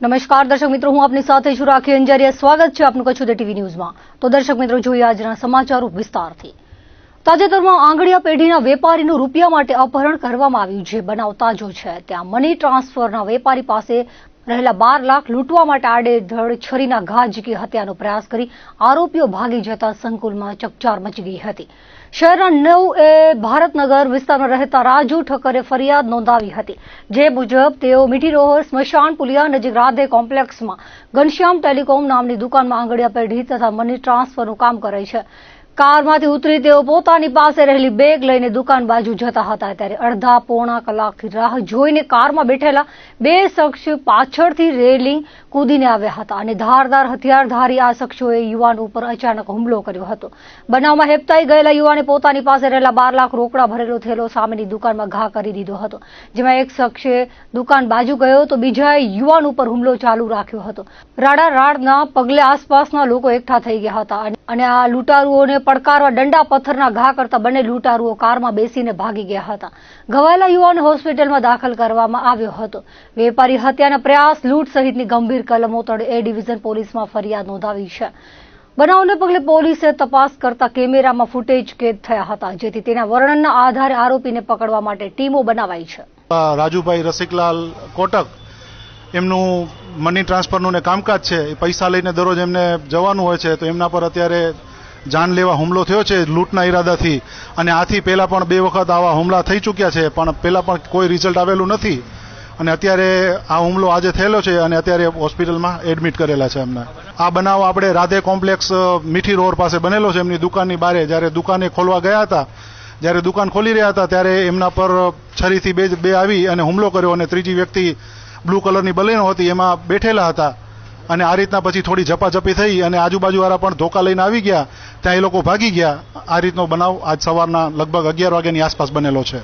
નમસ્કાર, દર્શક મિત્રો, હું આપની સાથે છું રાખી અંજારિયા. સ્વાગત છે આપનું કચ્છ ટીવી ન્યૂઝમાં. તો દર્શક મિત્રો, જોઈએ આજના સમાચારો વિસ્તારથી. તાજેતરમાં આંગળીયા પેઢીના વેપારીનું રૂપિયા માટે અપહરણ કરવામાં આવ્યું છે બનાવ તાજો છે. ત્યાં મની ટ્રાન્સફરના વેપારી પાસે રહેલા બાર લાખ લૂંટવા માટે આડેધડ છરીના ઘા ઝીકી હત્યાનો પ્રયાસ કરી આરોપીઓ ભાગી જતા સંકુલમાં ચકચાર મચી ગઈ હતી. શહેરના નવ એ ભારતનગર વિસ્તારમાં રહેતા રાજુ ઠક્કરે ફરિયાદ નોંધાવી હતી. જે મુજબ તેઓ મીઠી રોહર, સ્મશાન, પુલિયા નજીક રાધે કોમ્પ્લેક્સમાં ઘનશ્યામ ટેલિકોમ નામની દુકાનમાં આંગળીયા પેઢી તથા મની ટ્રાન્સફરનું કામ કરે છે. કારમાંથી ઉતરી તેઓ પોતાની પાસે રહેલી બેગ લઈને દુકાન બાજુ જતા હતા ત્યારે અડધા પોણા કલાકથી રાહ જોઈને કારમાં બેઠેલા બે શખ્સ પાછળથી રેલિંગ કૂદીને આવ્યા હતા અને ધારદાર હથિયારધારી આ શખ્સોએ યુવાન ઉપર અચાનક હુમલો કર્યો હતો. બનાવમાં હેપતાઈ ગયેલા યુવાને પોતાની પાસે રહેલા બાર લાખ રોકડા ભરેલો થયેલો સામેની દુકાનમાં ઘા કરી દીધો હતો. જેમાં એક શખ્સે દુકાન બાજુ ગયો તો બીજાએ યુવાન ઉપર હુમલો ચાલુ રાખ્યો હતો. રાડા રાડના પગલે આસપાસના લોકો એકઠા થઈ ગયા હતા અને- આ લૂંટારુઓને પડકારવા દંડા પથ્થરના ઘા કરતા બંને લૂંટારુઓ કારમાં બેસીને ભાગી ગયા હતા. ઘવાયેલા યુવાન હોસ્પિટલમાં દાખલ કરવામાં આવ્યો હતો. વેપારી હત્યાના પ્રયાસ, લૂંટ સહિતની ગંભીર કલમો તળે એ ડિવિઝન પોલીસમાં ફરિયાદ નોંધાવી છે. બનાવને પગલે પોલીસે તપાસ કરતા કેમેરામાં ફૂટેજ કેદ થયા હતા, જેથી તેના વર્ણનના આધારે આરોપીને પકડવા માટે ટીમો બનાવાઈ છે. રાજુભાઈ રસિકલાલ કોટક, એમનું મની ટ્રાન્સફરનું ને કામકાજ છે, એ પૈસા લઈને દરરોજ એમને જવાનું હોય છે, તો એમના પર અત્યારે જાનલેવા હુમલો થયો છે લૂંટના ઈરાદાથી. અને આથી પહેલાં પણ બે વખત આવા હુમલા થઈ ચૂક્યા છે, પણ પહેલાં પણ કોઈ રિઝલ્ટ આવેલું નથી. અને અત્યારે આ હુમલો આજે થયેલો છે અને અત્યારે હોસ્પિટલમાં એડમિટ કરેલા છે એમને. આ બનાવ આપણે રાધે કોમ્પ્લેક્સ મીઠી રોડ પાસે બનેલો છે. એમની દુકાનની બારે જ્યારે દુકાને ખોલવા ગયા હતા, જ્યારે દુકાન ખોલી રહ્યા હતા, ત્યારે એમના પર છરીથી બે બે આવી અને હુમલો કર્યો. અને ત્રીજી વ્યક્તિ બ્લુ કલરની બલેનો હતી, એમાં બેઠેલા હતા. અને આ રીતના પછી થોડી ઝપાઝપી થઈ અને આજુબાજુવાળા પણ ધોકા લઈને આવી ગયા, ત્યાં એ લોકો ભાગી ગયા. આ રીતનો બનાવ આજ સવારના લગભગ અગિયાર વાગ્યાની આસપાસ બનેલો છે.